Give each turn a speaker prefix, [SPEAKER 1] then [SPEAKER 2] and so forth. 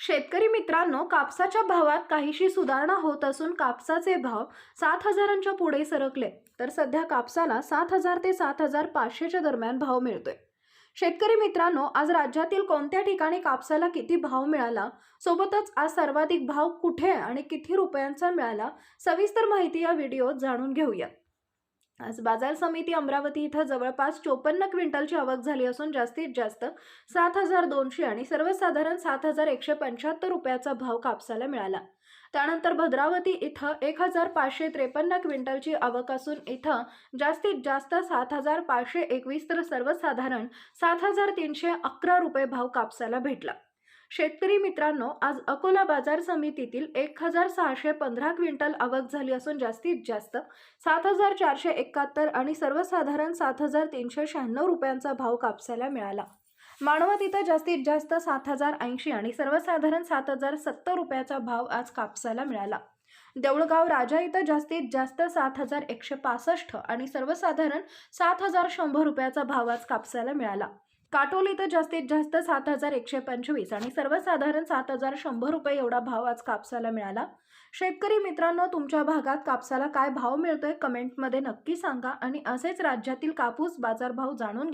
[SPEAKER 1] शेतकरी मित्रांनो कापसाच्या भावात काहीशी सुधारणा होत असून कापसाचे भाव सात हजारांच्या पुढे सरकले. तर सध्या कापसाला सात हजार ते सात हजार पाचशेच्या दरम्यान भाव मिळतोय. शेतकरी मित्रांनो आज राज्यातील कोणत्या ठिकाणी कापसाला किती भाव मिळाला? सोबतच आज सर्वाधिक भाव कुठे आणि किती रुपयांचा मिळाला? सविस्तर माहिती या व्हिडिओत जाणून घेऊयात. आज बाजार समिती अमरावती इथं जवळपास चोपन्न क्विंटलची आवक झाली असून जास्तीत जास्त सात हजार दोनशे आणि सर्वसाधारण सात हजार एकशे पंच्याहत्तर रुपयाचा भाव कापसाला मिळाला. त्यानंतर भद्रावती इथं एक हजार पाचशे त्रेपन्न क्विंटलची आवक असून इथं जास्तीत जास्त सात हजार पाचशे एकवीस तर सर्वसाधारण सात हजार तीनशे अकरा रुपये भाव कापसाला भेटला. शेतकरी मित्रांनो आज अकोला बाजार समितीतील एक हजार सहाशे पंधरा क्विंटल आवक झाली असून जास्तीत जास्त सात हजार चारशे एकाहत्तर आणि सर्वसाधारण सात हजार तीनशे शहाण्णव रुपयांचा भाव कापसाला मिळाला. मानवत इथं जास्तीत जास्त सात हजार ऐंशी आणि सर्वसाधारण सात हजार सत्तर रुपयाचा भाव आज कापसाला मिळाला. देऊळगाव राजा इथं जास्तीत जास्त सात हजार एकशे पासष्ट आणि सर्वसाधारण सात हजार शंभर रुपयाचा भाव आज कापसाला मिळाला. काटोल इथं जास्तीत जास्त सात हजार एकशे पंचवीस आणि सर्वसाधारण सात हजार शंभर रुपये एवढा भाव आज कापसाला मिळाला. शेतकरी मित्रांनो तुमच्या भागात कापसाला काय भाव मिळतोय? कमेंटमध्ये नक्की सांगा आणि असेच राज्यातील कापूस बाजारभाव जाणून घे